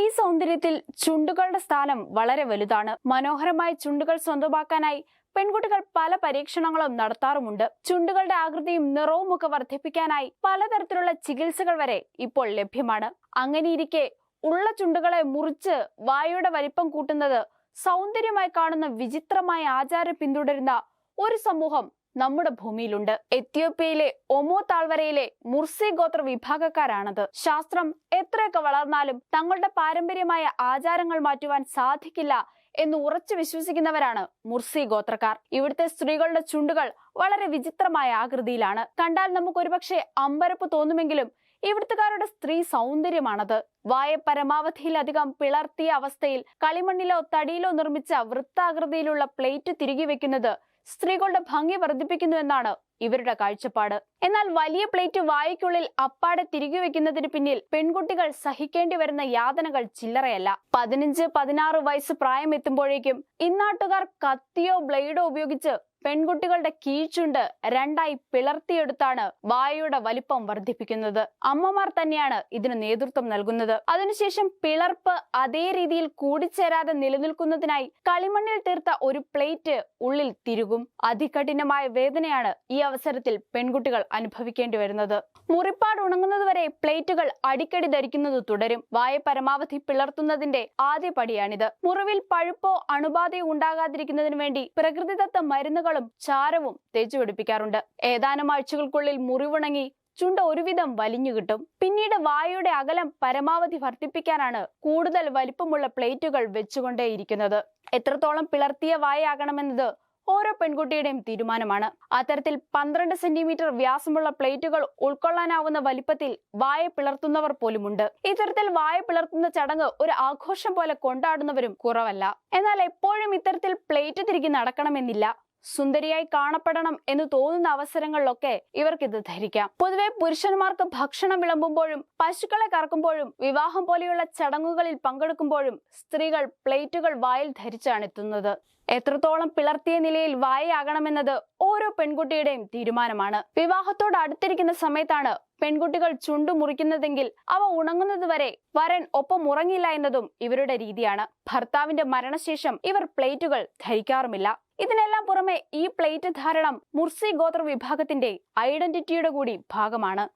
സ്ത്രീ സൗന്ദര്യത്തിൽ ചുണ്ടുകളുടെ സ്ഥാനം വളരെ വലുതാണ്. മനോഹരമായ ചുണ്ടുകൾ സ്വന്തമാക്കാനായി പെൺകുട്ടികൾ പല പരീക്ഷണങ്ങളും നടത്താറുമുണ്ട്. ചുണ്ടുകളുടെ ആകൃതിയും നിറവും ഒക്കെ വർദ്ധിപ്പിക്കാനായി പലതരത്തിലുള്ള ചികിത്സകൾ വരെ ഇപ്പോൾ ലഭ്യമാണ്. അങ്ങനെയിരിക്കെ ഉള്ള ചുണ്ടുകളെ മുറിച്ച് വായുടെ വലിപ്പം കൂട്ടുന്നത് സൗന്ദര്യമായി കാണുന്ന വിചിത്രമായ ആചാരം പിന്തുടരുന്ന ഒരു സമൂഹം നമ്മുടെ ഭൂമിയിലുണ്ട്. എത്യോപ്യയിലെ ഒമോ താഴ്വരയിലെ മുർസി ഗോത്ര വിഭാഗക്കാരാണത്. ശാസ്ത്രം എത്രയൊക്കെ വളർന്നാലും തങ്ങളുടെ പാരമ്പര്യമായ ആചാരങ്ങൾ മാറ്റുവാൻ സാധിക്കില്ല എന്ന് ഉറച്ചു വിശ്വസിക്കുന്നവരാണ് മുർസി ഗോത്രക്കാർ. ഇവിടുത്തെ സ്ത്രീകളുടെ ചുണ്ടുകൾ വളരെ വിചിത്രമായ ആകൃതിയിലാണ്. കണ്ടാൽ നമുക്ക് ഒരുപക്ഷെ അമ്പരപ്പ് തോന്നുമെങ്കിലും ഇവിടുത്തുകാരുടെ സ്ത്രീ സൗന്ദര്യമാണത്. വായ പരമാവധിയിലധികം പിളർത്തിയ അവസ്ഥയിൽ കളിമണ്ണിലോ തടിയിലോ നിർമ്മിച്ച വൃത്താകൃതിയിലുള്ള പ്ലേറ്റ് തിരികെ വെക്കുന്നത് സ്ത്രീകളുടെ ഭംഗി വർദ്ധിപ്പിക്കുന്നു എന്നാണ് ഇവരുടെ കാഴ്ചപ്പാട്. എന്നാൽ വലിയ പ്ലേറ്റ് വായിക്കുള്ളിൽ അപ്പാടെ തിരികെ വെക്കുന്നതിന് പിന്നിൽ പെൺകുട്ടികൾ സഹിക്കേണ്ടി വരുന്ന യാതനകൾ ചില്ലറയല്ല. പതിനഞ്ച് പതിനാറ് വയസ്സ് പ്രായം എത്തുമ്പോഴേക്കും ഇന്നാട്ടുകാർ കത്തിയോ ബ്ലേഡോ ഉപയോഗിച്ച് പെൺകുട്ടികളുടെ കീഴ്ചുണ്ട് രണ്ടായി പിളർത്തിയെടുത്താണ് വായയുടെ വലിപ്പം വർദ്ധിപ്പിക്കുന്നത്. അമ്മമാർ തന്നെയാണ് ഇതിന് നേതൃത്വം നൽകുന്നത്. അതിനുശേഷം പിളർപ്പ് അതേ രീതിയിൽ കൂടിച്ചേരാതെ നിലനിൽക്കുന്നതിനായി കളിമണ്ണിൽ തീർത്ത ഒരു പ്ലേറ്റ് ഉള്ളിൽ തിരുകും. അതികഠിനമായ വേദനയാണ് ഈ അവസരത്തിൽ പെൺകുട്ടികൾ അനുഭവിക്കേണ്ടി വരുന്നത്. മുറിപ്പാട് ഉണങ്ങുന്നതുവരെ പ്ലേറ്റുകൾ അടിക്കടി ധരിക്കുന്നത് തുടരും. വായ പരമാവധി പിളർത്തുന്നതിന്റെ ആദ്യ പടിയാണിത് മുറിവിൽ പഴുപ്പോ അണുബാധയോ ഉണ്ടാകാതിരിക്കുന്നതിന് വേണ്ടി പ്രകൃതിദത്ത മരുന്നുകളും ചാരവും തേച്ചു പിടിപ്പിക്കാറുണ്ട്. ഏതാനും ആഴ്ചകൾക്കുള്ളിൽ മുറിവുണങ്ങി ചുണ്ട ഒരുവിധം വലിഞ്ഞു കിട്ടും. പിന്നീട് വായയുടെ അകലം പരമാവധി വർദ്ധിപ്പിക്കാനാണ് കൂടുതൽ വലിപ്പമുള്ള പ്ലേറ്റുകൾ വെച്ചുകൊണ്ടേയിരിക്കുന്നത്. എത്രത്തോളം പിളർത്തിയ വായയാകണമെന്നത് ഓരോ പെൺകുട്ടിയുടെയും തീരുമാനമാണ്. അത്തരത്തിൽ പന്ത്രണ്ട് സെന്റിമീറ്റർ വ്യാസമുള്ള പ്ലേറ്റുകൾ ഉൾക്കൊള്ളാനാവുന്ന വലിപ്പത്തിൽ വായ പിളർത്തുന്നവർ പോലുമുണ്ട്. ഇത്തരത്തിൽ വായ പിളർത്തുന്ന ചടങ്ങ് ഒരു ആഘോഷം പോലെ കൊണ്ടാടുന്നവരും കുറവല്ല. എന്നാൽ എപ്പോഴും ഇത്തരത്തിൽ പ്ലേറ്റ് തിരികെ നടക്കണമെന്നില്ല. സുന്ദരിയായി കാണപ്പെടണം എന്ന് തോന്നുന്ന അവസരങ്ങളിലൊക്കെ ഇവർക്കിത് ധരിക്കാം. പൊതുവെ പുരുഷന്മാർക്ക് ഭക്ഷണം വിളമ്പുമ്പോഴും പശുക്കളെ കറക്കുമ്പോഴും വിവാഹം പോലെയുള്ള ചടങ്ങുകളിൽ പങ്കെടുക്കുമ്പോഴും സ്ത്രീകൾ പ്ലേറ്റുകൾ വായിൽ ധരിച്ചാണ് എത്തുന്നത്. എത്രത്തോളം പിളർത്തിയ നിലയിൽ വായയാകണമെന്നത് ഓരോ പെൺകുട്ടിയുടെയും തീരുമാനമാണ്. വിവാഹത്തോട് അടുത്തിരിക്കുന്ന സമയത്താണ് പെൺകുട്ടികൾ ചുണ്ടു മുറിക്കുന്നതെങ്കിൽ അവ ഉണങ്ങുന്നത് വരെ വരൻ ഒപ്പം ഉറങ്ങില്ല എന്നതും ഇവരുടെ രീതിയാണ്. ഭർത്താവിന്റെ മരണശേഷം ഇവർ പ്ലേറ്റുകൾ ധരിക്കാറുമില്ല. ഇതിനെല്ലാം പുറമെ ഈ പ്ലേറ്റ് ധാരണം മുർസി ഗോത്ര വിഭാഗത്തിന്റെ ഐഡന്റിറ്റിയുടെ കൂടി ഭാഗമാണ്.